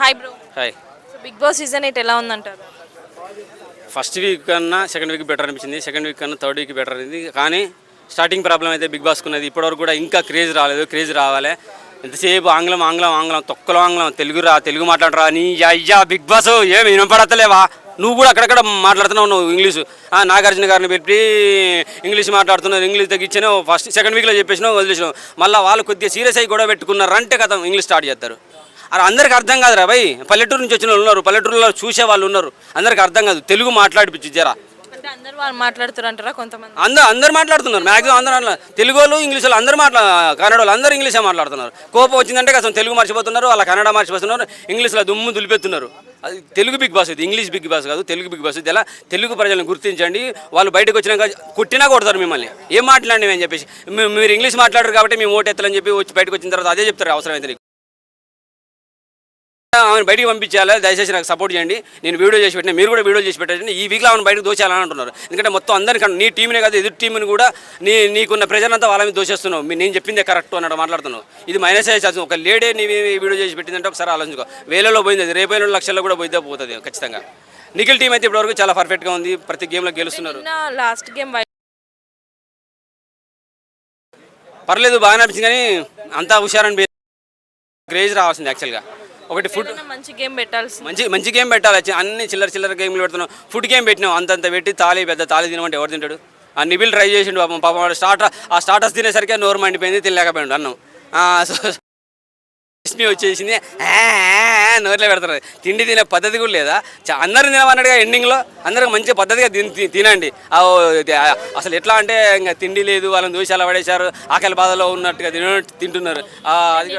Hi bro hi so Bigg Boss season eight ఎలా ఉందంటారు? First week కన్నా second week better అనిపించింది. Second week కన్నా థర్డ్ వీక్ బెటర్ అయింది కానీ స్టార్టింగ్ ప్రాబ్లం అయితే బిగ్ బాస్కి ఉన్నది ఇప్పటివరకు కూడా ఇంకా క్రేజ్ రాలేదు. క్రేజ్ రావాలి. ఎంతసేపు ఆంగ్లం ఆంగ్లం ఆంగ్లం తొక్కలో ఆంగ్లం తెలుగు రా తెలుగు మాట్లాడరా నీ అయ్యా బిగ్ బాస్ ఏమి వినపడతలేవా? నువ్వు కూడా అక్కడక్కడ మాట్లాడుతున్నావు నువ్వు ఇంగ్లీషు. ఆ, నాగార్జున గారిని పెట్టి ఇంగ్లీష్ మాట్లాడుతున్నారు. ఇంగ్లీష్ తగ్గించాను ఫస్ట్ సెకండ్ వీక్లో చెప్పేసినావు వదిలేసినావు. మళ్ళీ వాళ్ళు కొద్దిగా సీరియస్ అయ్యి కూడా పెట్టుకున్నారంటే కదా ఇంగ్లీష్ స్టార్ట్ చేస్తారు. అరే అందరికి అర్థం కాదురా భయ్. పల్లెటూరు నుంచి వచ్చిన వాళ్ళు ఉన్నారు. పల్లెటూరులో చూసే వాళ్ళు ఉన్నారు. అందరికి అర్థం కాదు. తెలుగు మాట్లాడిపించి జరా. అంటే అందరు వాళ్ళు మాట్లాడుతారు అంటారా కొంతమంది? అందరు అందరు మాట్లాడుతున్నారు. మ్యాక్సిమం అందరూ అట్లా తెలుగు వాళ్ళు ఇంగ్లీష్ వాళ్ళు అందరూ మాట్లా కన్నడ వాళ్ళు అందరూ ఇంగ్లీషే మాట్లాడుతున్నారు. కోపం వచ్చిందంటే అసలు తెలుగు మర్చిపోతున్నారు వాళ్ళ కన్నడ మర్చిపోతున్నారు ఇంగ్లీష్లో దుమ్ము దులిపెత్తున్నారు. అది తెలుగు బిగ్ బాస్ ఇది. ఇంగ్లీష్ బిగ్ బాస్ కాదు తెలుగు బిగ్ బాస్ ఇది. ఎలా? తెలుగు ప్రజలను గుర్తించండి. వాళ్ళు బయటకు వచ్చినాక కొట్టినా కొడతారు మిమ్మల్ని. ఏం మాట్లాడి అని చెప్పేసి. మీరు ఇంగ్లీష్ మాట్లాడరు కాబట్టి మేము ఓటు ఎత్తాలని చెప్పి వచ్చి బయటకు వచ్చిన తర్వాత అదే చెప్తారు. అవసరమైతే ఆమెను బయటికి పంపించాలి? దయచేసి నాకు సపోర్ట్ చేయండి. నేను వీడియో చేసి పెట్టిన మీరు కూడా వీడియో చేసి పెట్టండి ఈ వీక్లో ఆమెను బయటకు దోచేయాలని అంటున్నారు ఎందుకంటే మొత్తం అందరికన్నా నీ టీంనే కాదు ఎదురు టీంని కూడా నీ నీకున్న ప్రజలంతా వాళ్ళ మీద దోషేస్తున్నావు మీ- నేను చెప్పిందే కరెక్ట్ అన్నట్టు మాట్లాడుతున్నావు. ఇది మైనస్ అయ్యే ఒక లేడీ నీ వీడియో చేసి పెట్టిందంటే ఒకసారి ఆలోచించుకో. వేలలో పోయింది అది. రేపు లక్షల్లో కూడా పోయితే పోతుంది ఖచ్చితంగా. నిఖిల్ టీం అయితే ఇప్పటివరకు చాలా పర్ఫెక్ట్గా ఉంది. ప్రతి గేమ్లో గెలుస్తున్నారు. లాస్ట్ గేమ్ పర్లేదు బాగానే అనిపించింది కానీ అంతా హుషారని క్రేజ్ రావాల్సింది యాక్చువల్గా ఒకటి ఫుడ్ మంచి గేమ్ పెట్టాల్సి మంచి మంచి గేమ్ పెట్టాలి. అన్ని చిల్లర చిల్లర గేమ్లు పెడుతున్నాం. ఫుడ్ గేమ్ పెట్టినాం. అంతంత పెట్టి తాలి పెద్ద తాలి తినమంటే ఎవరు తింటాడు? ఆ నిబిల్ ట్రై చేసిండు పాపం. పాపం స్టార్టర్ ఆ స్టార్టర్స్ తినేసరికి నోరు మండిపోయింది తినలేకపోయాడు అన్నం. క్రిస్పీ వచ్చేసింది. నోట్లో పెడతారు. తిండి తినే పద్ధతి కూడా లేదా? చ- అందరూ తినమన్నాడుగా ఎండింగ్లో అందరికి మంచి పద్ధతిగా తినండి. అసలు ఎట్లా అంటే ఇంకా తిండి లేదు వాళ్ళని దోషాలు పడేశారు ఆకలి బాధలో ఉన్నట్టుగా తింటున్నారు. అది